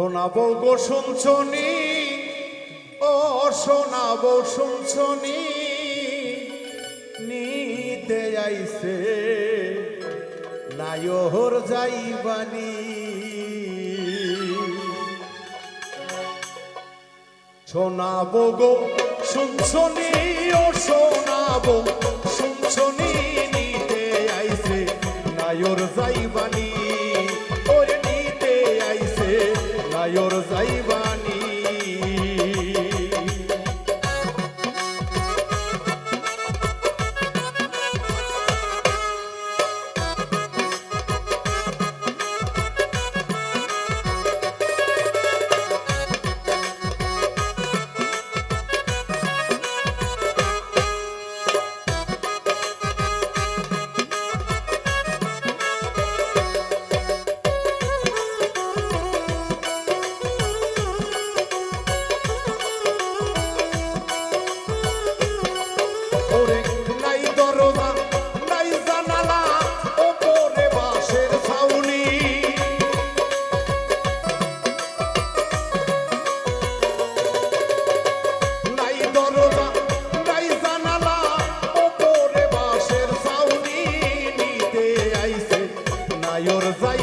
শোনাবো গো শুনছনি, ও শোনাবো শুনছনি, নিতে আইছে নায়র যাইবানি। শোনাবো গো শুনছনি, ও শোনাবো শুনছনি, নিতে আইছে নায়র যাইবানি। যাইবানি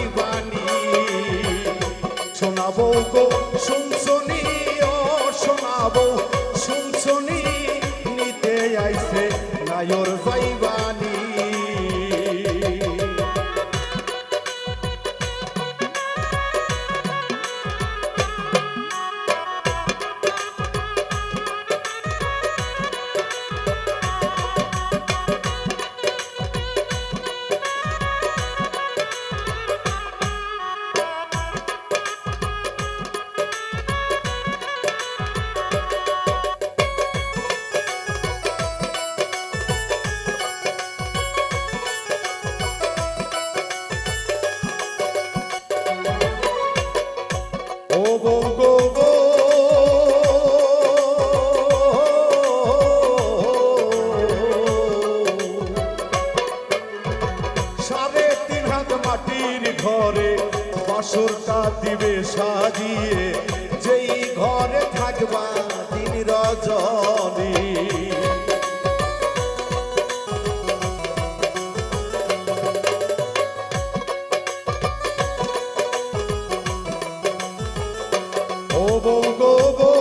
নায়র শোনাবো গো শুনছনি ও শোনাবো শুনছনি নিতে আইছে নায়র ঘরে বাসরটা দিবে সাজিয়ে যেই ঘরে থাকবা দিন রজনী ও বউ গো গো।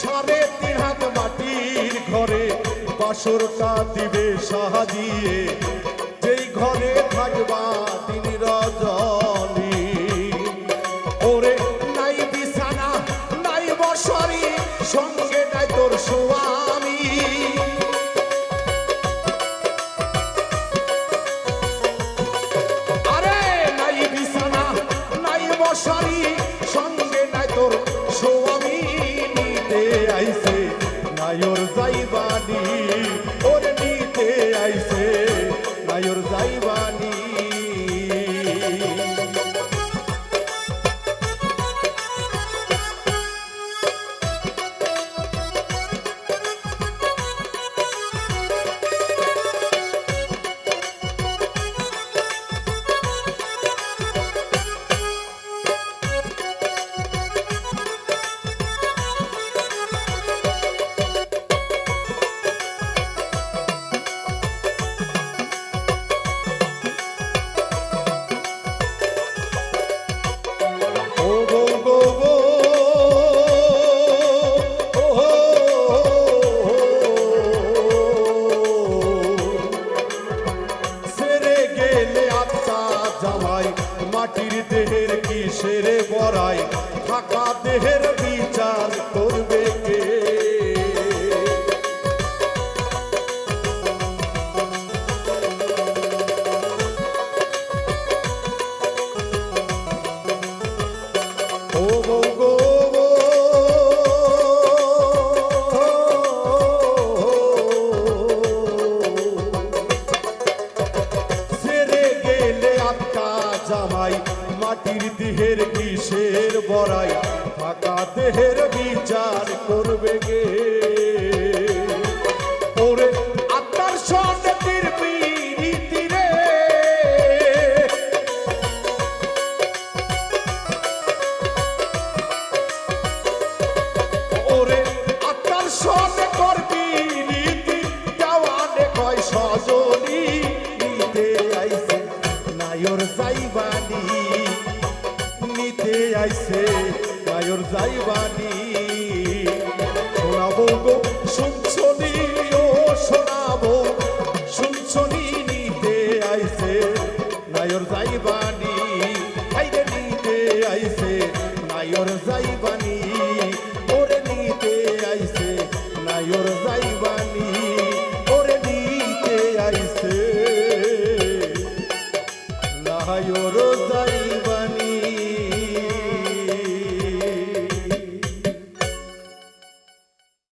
সাড়ে ঘরে বাসরটা দিবে সাহায্যে যেই ঘরে থাকবা তিনি জামাই মাটির দেহের কি সেরে বড়াই? থাকা দেহের বিচার করবে মাটির দেহের কিসের বড়াই ফাঁকা দেহের বিচার করবে গে ওরে যাইবানি শোনাবো গো শুনছনি ও শোনাবো শুনছনি নিতে আইছে নায়র যাই হাইরে নিতে যাইবানি